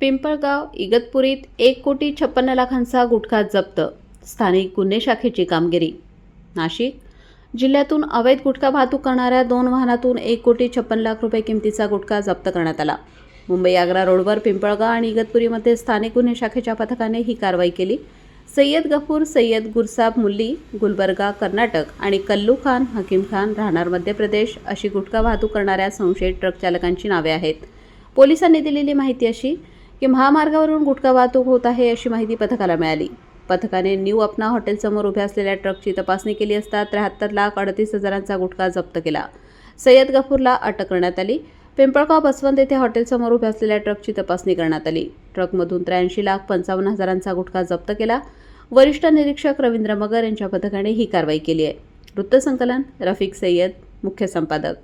पिंपळगाव इगतपुरीत एक कोटी छप्पन्न लाखांचा गुटखा जप्त. स्थानिक गुन्हे शाखेची कामगिरी. नाशिक जिल्ह्यातून अवैध गुटखा वाहतूक करणाऱ्या दोन वाहनातून एक कोटी छप्पन लाख रुपये किमतीचा गुटखा जप्त करण्यात आला. मुंबई आग्रा रोडवर पिंपळगाव आणि इगतपुरीमध्ये स्थानिक गुन्हे शाखेच्या पथकाने ही कारवाई केली. सय्यद गफूर सय्यद गुरसाब मुल्ली गुलबर्गा कर्नाटक आणि कल्लू खान हकीम खान राहणार मध्य प्रदेश अशी गुटखा वाहतूक करणाऱ्या संशयित ट्रक चालकांची नावे आहेत. पोलिसांनी दिलेली माहिती अशी की महामार्गावरून गुटखा वाहतूक होत आहे अशी माहिती पथकाला मिळाली. पथकाने न्यू अपना हॉटेलसमोर उभ्या असलेल्या ट्रकची तपासणी केली असता त्र्याहत्तर लाख अडतीस हजारांचा गुटखा जप्त केला. सय्यद गफूरला अटक करण्यात आली. पिंपळगाव बसवंत येथे हॉटेलसमोर उभ्या असलेल्या ट्रकची तपासणी करण्यात आली. ट्रकमधून त्र्याऐंशी लाख पंचावन्न हजारांचा गुटखा जप्त केला. वरिष्ठ निरीक्षक रवींद्र मगर यांच्या पथकाने ही कारवाई केली आहे. वृत्तसंकलन रफिक सय्यद मुख्य संपादक.